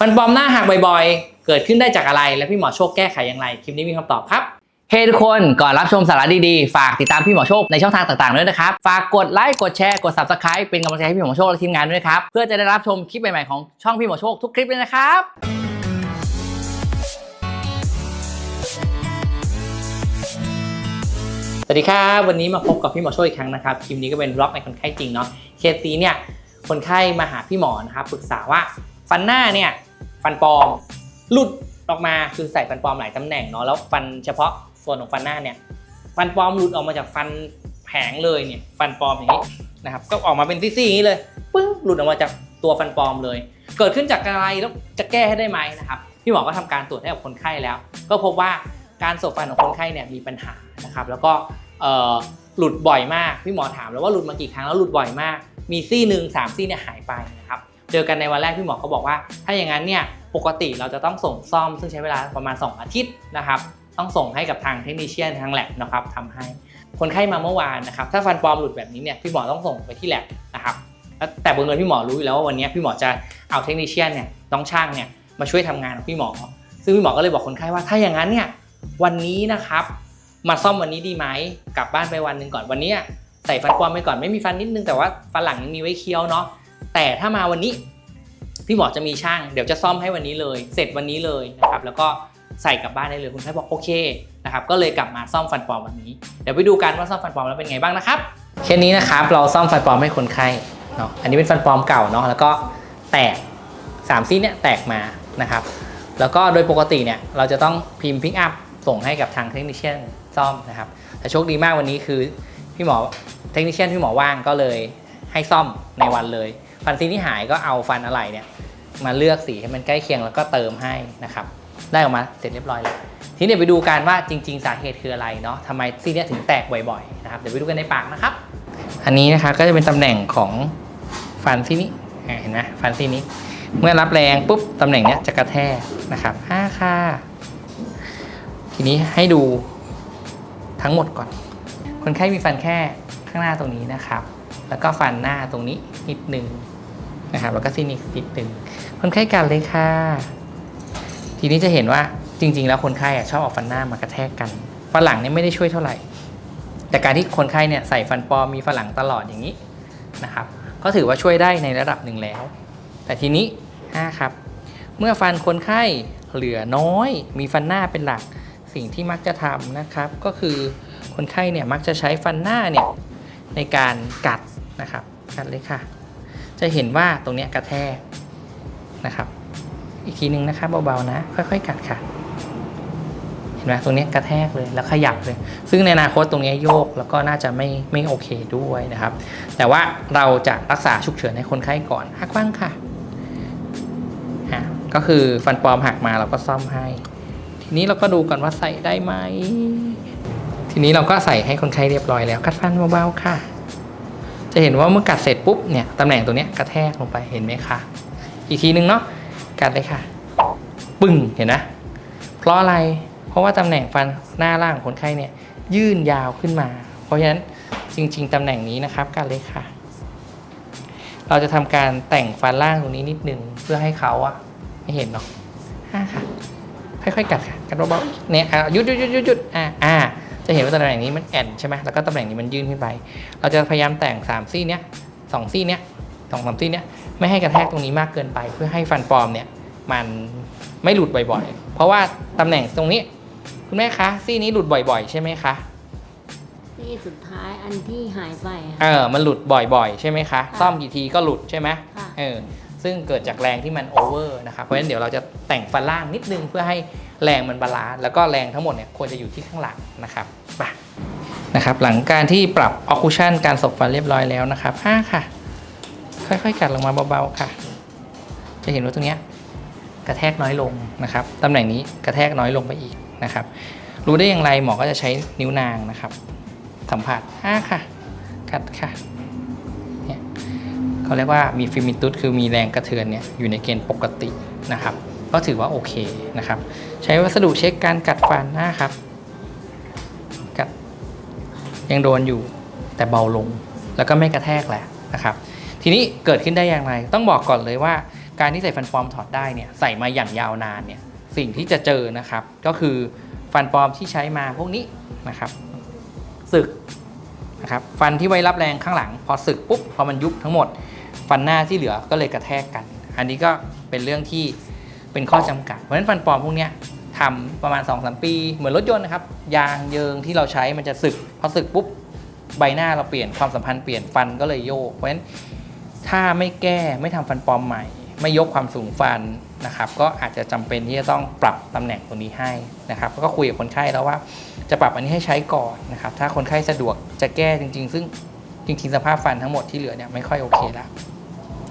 ฟันปลอมหน้าหักบ่อยๆ เกิดขึ้นได้จากอะไร และพี่หมอโชคแก้ไขอย่างไร คลิปนี้มีคำตอบครับ เฮ้ทุกคนก่อนรับชมสาระดีๆ ฝากติดตามพี่หมอโชคในช่องทางต่างๆด้วยนะครับ ฝากกดไลค์ กดแชร์ กด subscribe เป็นกำลังใจให้พี่หมอโชคและทีมงานด้วยนะครับ เพื่อจะได้รับชมคลิปใหม่ๆของช่องพี่หมอโชคทุกคลิปเลยนะครับสวัสดีครับวันนี้มาพบกับพี่หมอโชคอีกครั้งนะครับคลิปนี้ก็เป็นบล็อกในคนไข้จริงเนาะเคสนี้เนี่ยคนไข้มาหาพี่หมอนะครับปรึกษาว่าฟันหน้าเนี่ย ฟันปลอมหลุดออกมาคือใส่ฟันปลอมหลายตำแหน่งเนาะแล้วฟันเฉพาะส่วนของฟันหน้าเนี่ยฟันปลอมหลุดออกมาจากฟันแผงเลยเนี่ยฟันปลอมอย่างนี้นะครับก็ออกมาเป็นซี่ๆอย่างนี้เลยปึ้งหลุดออกมาจากตัวฟันปลอมเลย เกิดขึ้นจากอะไรแล้วจะแก้ให้ได้ไหมนะครับพี่หมอก็ทำการตรวจให้กับคนไข้แล้ว ก็พบว่าการสบฟันของคนไข้เนี่ยมีปัญหานะครับแล้วก็เออหลุดบ่อยมากพี่หมอถามแล้วว่าหลุดมากี่ครั้งแล้วหลุดบ่อยมาก มีซี่หนึ่งสามซี่เนี่ยหายไปนะครับเจอกันในวันแรกพี่หมอก็บอกว่า ถ้าอย่างนั้นเนี่ย ปกติเราจะต้องส่งซ่อมซึ่งใช้เวลาประมาณ 2 อาทิตย์นะครับ ต้องส่งให้กับทางเทคนิชเชียนทางแลบนะครับทำให้ คนไข้มาเมื่อวานนะครับ ถ้าฟันปลอมหลุดแบบนี้เนี่ยพี่หมอต้องส่งไปที่แลบนะครับแต่บังเอิญพี่หมอรู้อยู่แล้วว่าวันนี้พี่หมอจะเอาเทคนิชเชียนเนี่ยต้องช่างเนี่ยมาช่วยทำงานของพี่หมอ ซึ่งพี่หมอก็เลยบอกคนไข้ว่าถ้าอย่างนั้นเนี่ยวันนี้นะครับมาซ่อมวันนี้ดีไหมกลับบ้านไปวันหนึ่งก่อนวันนี้ใส่ฟันปลอมไปก่อนไม่มีฟันนิดนึงแต่ว่าฟันหลังยังมีไว้เคี้ยวเนาะแต่ถ้ามาวันนี้ พี่หมอจะมีช่างเดี๋ยวจะซ่อมให้วันนี้เลย เสร็จวันนี้เลยนะครับแล้วก็ใส่กลับบ้านได้เลยคุณไข้บอกโอเคนะครับก็เลยกลับมาซ่อมฟันปลอมวันนี้ เดี๋ยวไปดูกันว่าซ่อมฟันปลอมแล้วเป็นไงบ้างนะครับเคสนี้นะครับเราซ่อมฟันปลอมให้คนไข้เนาะอันนี้เป็นฟันปลอมเก่าเนาะแล้วก็แตกสามซี่เนี่ยแตกมานะครับแล้วก็โดยปกติเนี่ยเราจะต้องพิมพ์พิกอัพส่งให้กับทางเทคนิชเชียนซ่อมนะครับแต่โชคดีมากวันนี้คือพี่หมอเทคนิชเชียนพี่หมอว่างก็เลยให้ซ่อมในวันเลย ฟันซีที่หายก็เอาฟันอะไรเนี่ยมาเลือกสีให้มันใกล้เคียงแล้วก็เติมให้นะครับ ได้ออกมาเสร็จเรียบร้อยแล้วทีนี้ไปดูกันว่าจริง ๆ สาเหตุคืออะไรเนาะทำไมซี่นี้ถึงแตกบ่อยๆนะครับเดี๋ยวไปดูกันในปากนะครับ อันนี้นะครับก็จะเป็นตำแหน่งของฟันซี่นี้เห็นไหมฟันซี่นี้ เมื่อรับแรงปุ๊บตำแหน่งเนี้ยจะกระแทกนะครับห้าค่ะทีนี้ให้ดูทั้งหมดก่อน คนไข้มีฟันแค่ข้างหน้าตรงนี้นะครับ แล้วก็ฟันหน้าตรงนี้นิดนึง นะครับแล้วก็ซี่นี้นิดหนึ่งคนไข้กันเลยค่ะ ทีนี้จะเห็นว่าจริง ๆ แล้วคนไข้อะชอบเอาฟันหน้ามากระแทกกันฟันหลังเนี่ยไม่ได้ช่วยเท่าไหร่ แต่การที่คนไข้เนี่ยใส่ฟันปลอมมีฟันหลังตลอดอย่างนี้นะครับก็ถือว่าช่วยได้ในระดับหนึ่งแล้ว แต่ทีนี้ห้าครับ เมื่อฟันคนไข้เหลือน้อย มีฟันหน้าเป็นหลัก สิ่งที่มักจะทำนะครับ ก็คือคนไข้เนี่ยมักจะใช้ฟันหน้าเนี่ยในการกัดนะครับกัดเลยค่ะ จะเห็นว่าตรงนี้กระแทกนะครับ อีกทีนึงนะครับเบาๆนะ ค่อยๆกัดค่ะ เห็นไหมตรงนี้กระแทกเลยแล้วขยับเลย ซึ่งในอนาคตตรงนี้โยกแล้วก็น่าจะไม่ไม่โอเคด้วยนะครับ แต่ว่าเราจะรักษาฉุกเฉินให้คนไข้ก่อนหักบ้างค่ะอะก็คือฟันปลอมหักมาเราก็ซ่อมให้ ทีนี้เราก็ดูก่อนว่าใส่ได้ไหม ทีนี้เราก็ใส่ให้คนไข้เรียบร้อยแล้วกัดฟันเบาๆค่ะ จะเห็นว่าเมื่อกัดเสร็จปุ๊บเนี่ยตำแหน่งตัวนี้กระแทกลงไปเห็นไหมคะอีกทีนึงเนาะกัดเลยค่ะ ปึ้งเห็นนะ เพราะอะไรเพราะว่าตำแหน่งฟันหน้าล่างคนไข้เนี่ยยื่นยาวขึ้นมา เพราะฉะนั้นจริง ๆตำแหน่งนี้นะครับกัดเลยค่ะ เราจะทำการแต่งฟันล่างตรงนี้นิดนึงเพื่อให้เขาอะไม่เห็นเนาะค่ะค่อยๆกัดค่ะกัดเบาๆเนี่ยอะหยุดหยุดหยุดหยุดหยุดอ่าอ่า จะเห็นว่าตำแหน่งนี้มันแอนใช่ไหมแล้วก็ตำแหน่งนี้มันยื่นขึ้นไป เราจะพยายามแต่งสามซี่เนี้ยสองซี่เนี้ยสองสามซี่เนี้ยไม่ให้กระแทกตรงนี้มากเกินไป เพื่อให้ฟันปลอมเนี่ยมันไม่หลุดบ่อยๆ เพราะว่าตำแหน่งตรงนี้ คุณแม่คะซี่นี้หลุดบ่อยๆ ใช่ไหมคะนี่สุดท้ายอันที่หายไปอะเออมันหลุดบ่อยๆ ใช่ไหมคะ ซ่อมกี่ทีก็หลุดใช่ไหมค่ะ เออ ซึ่งเกิดจากแรงที่มันโอเวอร์นะครับเพราะฉะนั้นเดี๋ยวเราจะแต่งฟันล่างนิดนึงเพื่อให้แรงมันบาลานซ์แล้วก็แรงทั้งหมดเนี่ยควรจะอยู่ที่ข้างหลังนะครับไปนะครับหลังการที่ปรับออคูชั่นการสบฟันเรียบร้อยแล้วนะครับห้าค่ะ ค่อยๆกัดลงมาเบาๆค่ะ จะเห็นว่าตรงเนี้ยกระแทกน้อยลงนะครับตำแหน่งนี้กระแทกน้อยลงไปอีกนะครับรู้ได้อย่างไรหมอก็จะใช้นิ้วนางนะครับ สัมผัสห้าค่ะ กัดค่ะ เขาเรียกว่ามีฟิมิตุสคือมีแรงกระเทือนเนี่ยอยู่ในเกณฑ์ปกตินะครับ ก็ถือว่าโอเคนะครับ ใช้วัสดุเช็คการกัดฟันนะครับ กัดยังโดนอยู่แต่เบาลงแล้วก็ไม่กระแทกแหละนะครับ ทีนี้เกิดขึ้นได้อย่างไร ต้องบอกก่อนเลยว่าการที่ใส่ฟันปลอมถอดได้เนี่ยใส่มาอย่างยาวนานเนี่ยสิ่งที่จะเจอนะครับ ก็คือฟันปลอมที่ใช้มาพวกนี้นะครับสึกนะครับฟันที่ไว้รับแรงข้างหลัง พอสึกปุ๊บพอมันยุบทั้งหมด ฟันหน้าที่เหลือก็เลยกระแทกกัน อันนี้ก็เป็นเรื่องที่เป็นข้อจำกัด เพราะฉะนั้นฟันปลอมพวกนี้ทำประมาณ2-3ปี เหมือนรถยนต์นะครับ ยางเยิงที่เราใช้มันจะสึก พอสึกปุ๊บใบหน้าเราเปลี่ยนความสัมพันธ์เปลี่ยนฟันก็เลยโยก เพราะฉะนั้นถ้าไม่แก้ไม่ทำฟันปลอมใหม่ ไม่ยกความสูงฟันนะครับ ก็อาจจะจำเป็นที่จะต้องปรับตำแหน่งตรงนี้ให้นะครับ ก็คุยกับคนไข้แล้วว่าจะปรับอันนี้ให้ใช้ก่อนนะครับ ถ้าคนไข้สะดวกจะแก้จริง ๆ ซึ่งจริงๆสภาพฟันทั้งหมดที่เหลือเนี่ยไม่ค่อยโอเคแล้ว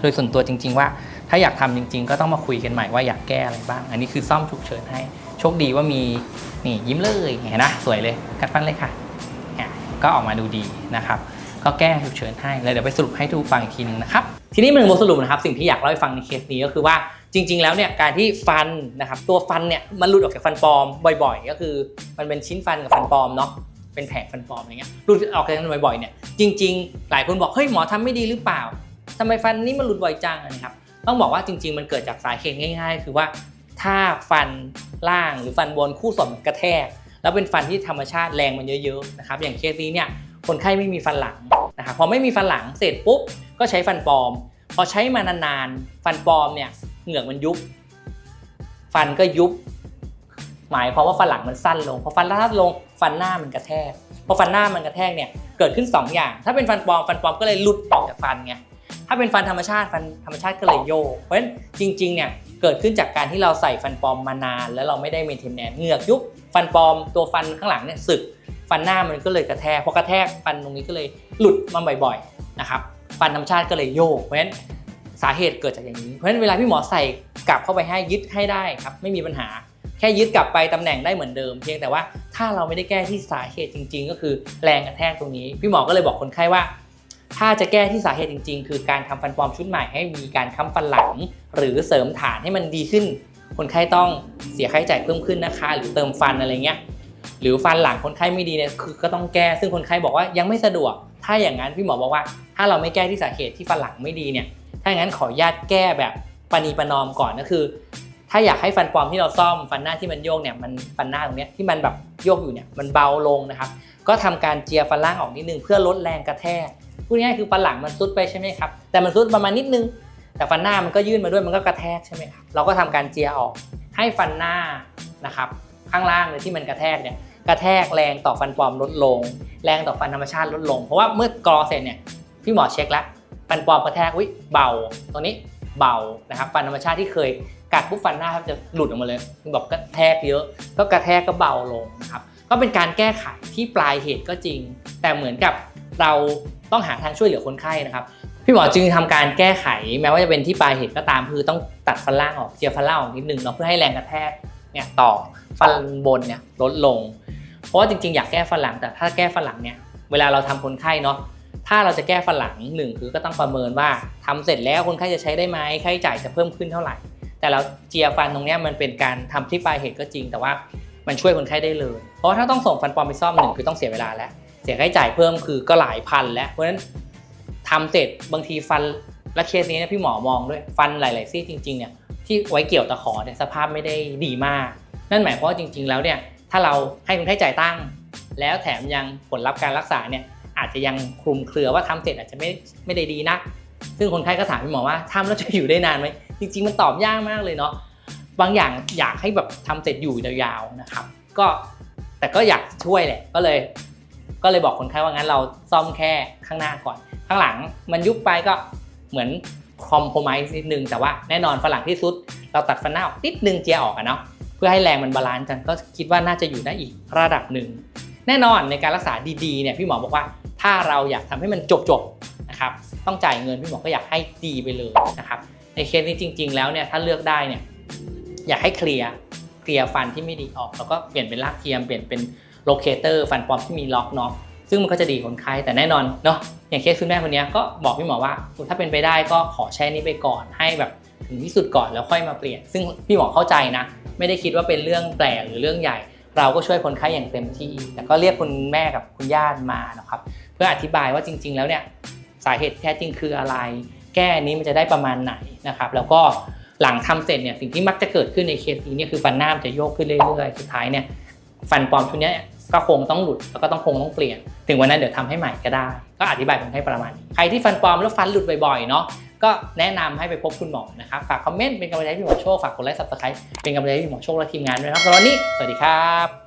โดยส่วนตัวจริง ๆ ว่าถ้าอยากทำจริง ๆ ก็ต้องมาคุยกันใหม่ว่าอยากแก้อะไรบ้าง อันนี้คือซ่อมฉุกเฉินให้ โชคดีว่ามีนี่ยิ้มเลยเห็นนะสวยเลยกัดฟันเลยค่ะเนี่ยก็ออกมาดูดีนะครับก็แก้ฉุกเฉินให้แล้วเดี๋ยวไปสรุปให้ทุกฟังอีกทีนึงนะครับทีนี้มาถึงบทสรุปนะครับสิ่งที่อยากเล่าให้ฟังในเคสนี้ก็คือว่าจริง ๆ แล้วเนี่ยการที่ฟันนะครับตัวฟันเนี่ยมันหลุดออกจากฟันปลอมบ่อย ๆ ก็คือมันเป็นชิ้นฟันกับฟันปลอมเนาะเป็นแผงฟันปลอมอะไรเงี้ยหลุดออกจากกันบ่อยๆเนี่ยจริง ๆ หลายคนบอกเฮ้ยหมอทำไม่ดีหรือเปล่า ทำไมฟันนี้มันหลุดบ่อยจังนะครับต้องบอกว่าจริง ๆ มันเกิดจากสาเหตุง่าย ๆ คือว่าถ้าฟันล่างหรือฟันบนคู่สมกระแทก แล้วเป็นฟันที่ธรรมชาติแรงมันเยอะๆนะครับอย่างเคสนี้เนี่ยคนไข้ไม่มีฟันหลังนะครับพอไม่มีฟันหลังเสร็จปุ๊บก็ใช้ฟันปลอม พอใช้มานานๆฟันปลอมเนี่ยเหงือกมันยุบ ฟันก็ยุบ หมายความว่าฟันหลังมันสั้นลงพอฟันสั้นลงฟันหน้ามันกระแทกพอฟันหน้ามันกระแทกเนี่ยเกิดขึ้น 2 อย่าง ถ้าเป็นฟันปลอมฟันปลอมก็เลยหลุดออกจากฟันไง ถ้าเป็นฟันธรรมชาติฟันธรรมชาติก็เลยโยก เพราะฉะนั้นจริงๆเนี่ยเกิดขึ้นจากการที่เราใส่ฟันปลอมมานาน แล้วเราไม่ได้เมนเทนแนนเหงือกยุบฟันปลอมตัวฟันข้างหลังเนี่ยสึก ฟันหน้ามันก็เลยกระแทกพอกระแทกฟันตรงนี้ก็เลยหลุดมาบ่อยๆนะครับฟันธรรมชาติก็เลยโยกเพราะฉะนั้นสาเหตุเกิดจากอย่างนี้ เพราะฉะนั้นเวลาพี่หมอใส่กลับเข้าไปให้ยึดให้ได้ครับไม่มีปัญหาแค่ยึดกลับไปตำแหน่งได้เหมือนเดิม เพียงแต่ว่าถ้าเราไม่ได้แก้ที่สาเหตุจริง ๆ ก็คือแรงกระแทกตรงนี้ พี่หมอก็เลยบอกคนไข้ว่า ถ้าจะแก้ที่สาเหตุจริง ๆ คือการทำฟันปลอมชุดใหม่ให้มีการค้ำฟันหลัง หรือเสริมฐานให้มันดีขึ้น คนไข้ต้องเสียค่าใช้จ่ายเพิ่มขึ้นนะคะ หรือเติมฟันอะไรเงี้ยหรือฟันหลังคนไข้ไม่ดีเนี่ยคือก็ต้องแก้ซึ่งคนไข้บอกว่ายังไม่สะดวก ถ้าอย่างนั้นพี่หมอบอกว่า ถ้าเราไม่แก้ที่สาเหตุที่ฟันหลังไม่ดีเนี่ยถ้าอย่างนั้นขออนุญาตแก้แบบปณีประนอมก่อนก็คือ ถ้าอยากให้ฟันปลอมที่เราซ่อมฟันหน้าที่มันโยกเนี่ยมันฟันหน้าตรงเนี้ยที่มันแบบโยกอยู่เนี่ยมันเบาลงนะครับ ก็ทำการเจียฟันล่างออกนิดนึงเพื่อลดแรงกระแทก พูดง่ายๆคือฟันหลังมันซุดไปใช่ไหมครับ แต่มันซุดประมาณนิดนึง แต่ฟันหน้ามันก็ยื่นมาด้วยมันก็กระแทกใช่ไหมครับ เราก็ทำการเจียออก ให้ฟันหน้านะครับข้างล่างเลยที่มันกระแทกเนี่ยกระแทกแรงต่อฟันปลอมลดลง แรงต่อฟันธรรมชาติลดลง เพราะว่าเมื่อกรอเสร็จเนี่ยพี่หมอเช็คแล้วฟันปลอมกระแทกอุ้ยเบา ตรงนี้เบานะครับฟันธรรมชาติที่เคยกัดปุ๊บฟันหน้าครับจะหลุดออกมาเลยบอกกระแทกเยอะ ก็กระแทกก็เบาลงนะครับก็เป็นการแก้ไขที่ปลายเหตุก็จริง แต่เหมือนกับเราต้องหาทางช่วยเหลือคนไข้นะครับ พี่หมอจึงทำการแก้ไขแม้ว่าจะเป็นที่ปลายเหตุก็ตามคือต้องตัดฟันล่างออกเจียฟันล่างออกนิดนึงเนาะเพื่อให้แรงกระแทกเนี่ยต่อฟันบนเนี่ยลดลง เพราะว่าจริงๆ อยากแก้ฟันหลังแต่ถ้าแก้ฟันหลังเนี่ยเวลาเราทำคนไข้เนาะถ้าเราจะแก้ฟันหลังหนึ่งคือก็ต้องประเมินว่าทำเสร็จแล้วคนไข้จะใช้ได้ไหมค่าใช้จ่ายจะเพิ่มขึ้นเท่าไหร่ แต่เราเจียฟันตรงเนี้ยมันเป็นการทำที่ปลายเหตุก็จริง แต่ว่ามันช่วยคนไข้ได้เลย เพราะว่าถ้าต้องส่งฟันปลอมไปซ่อมหนึ่งคือต้องเสียเวลาแล้ว เสียค่าใช้จ่ายเพิ่มคือก็หลายพันแล้ว เพราะฉะนั้นทำเสร็จบางทีฟันและเคสนี้นยพี่หมอมองด้วยฟันหลาย ๆ ซี่จริง ๆ เนี่ยที่ไว้เกี่ยวตะขอเนี่ยสภาพไม่ได้ดีมาก นั่นหมายความว่าจริง ๆ แล้วเนี่ยถ้าเราให้คนไข้จ่ายตั้ง แล้วแถมยังผลลัพธ์การรักษาเนี่ยอาจจะยังคลุมเครือว่าทำเสร็จอาจจะไม่ไม่ได้ดีนักซึ่งคนไข้ก็ถามพี่หมอว่าทำแล้วจะอยู่ได้นานไหมจริง ๆ มันตอบยากมากเลยเนาะบางอย่างอยากให้แบบทำเสร็จอยู่ยาวๆนะครับ ก็แต่ก็อยากช่วยแหละก็เลย ก็เลยบอกคนไข้ว่างั้นเราซ่อมแค่ข้างหน้าก่อน ข้างหลังมันยุบไปก็เหมือนคอมโพมไนิดนึง แต่ว่าแน่นอนฝรั่งที่สุด เราตัดฟันหน้าออกนิดนึงเจียออกอะเนาะเพื่อให้แรงมันบาลานซ์กันก็คิดว่าน่าจะอยู่ได้อีกระดับหนึ่งแน่นอนในการรักษาดีๆเนี่ยพี่หมอบอกว่าถ้าเราอยากทำให้มันจบๆนะครับต้องจ่ายเงินพี่หมอก็อยากให้ดีไปเลยนะครับในเคสนี้จริง ๆ แล้วเนี่ยถ้าเลือกได้เนี่ยอยากให้เคลียร์เคลียร์ฟันที่ไม่ดีออก แล้วก็เปลี่ยนเป็นรากเทียมเปลี่ยนเป็น โลเคเตอร์ฟันปลอมที่มีล็อกเนาะซึ่งมันก็จะดีคนไข้แต่แน่นอนเนาะอย่างเคสคุณแม่คนนี้ก็บอกพี่หมอว่าถ้าเป็นไปได้ก็ขอแช่นี้ไปก่อนให้แบบถึงที่สุดก่อนแล้วค่อยมาเปลี่ยน ซึ่งพี่หมอเข้าใจนะ ไม่ได้คิดว่าเป็นเรื่องแปลกหรือเรื่องใหญ่ เราก็ช่วยคนไข้อย่างเต็มที่ แต่ก็เรียกคุณแม่กับคุณญาติมานะครับเพื่ออธิบายว่าจริง ๆ แล้วเนี่ยสาเหตุแท้จริงคืออะไร แก้นี้มันจะได้ประมาณไหนนะครับ แล้วก็หลังทำเสร็จเนี่ยสิ่งที่มักจะเกิดขึ้นในเคสนี้เนี่ยคือฟันหน้ามันจะโยกขึ้นเรื่อยๆ สุดท้ายเนี่ยฟันปลอมชุดนี้ ก็คงต้องหลุดแล้วก็ต้องคงต้องเปลี่ยน ถึงวันนั้นเดี๋ยวทำให้ใหม่ก็ได้ ก็อธิบายผมให้ประมาณนี้ใครที่ฟันปลอมแล้วฟันหลุดบ่อยๆเนาะก็แนะนำให้ไปพบคุณหมอนะครับฝากคอมเมนต์เป็นกำลังใจให้พี่หมอโชคฝากกดไลค์ซับสไครต์เป็นกำลังใจให้พี่หมอโชคและทีมงานด้วยครับสำหรับวันนี้สวัสดีครับ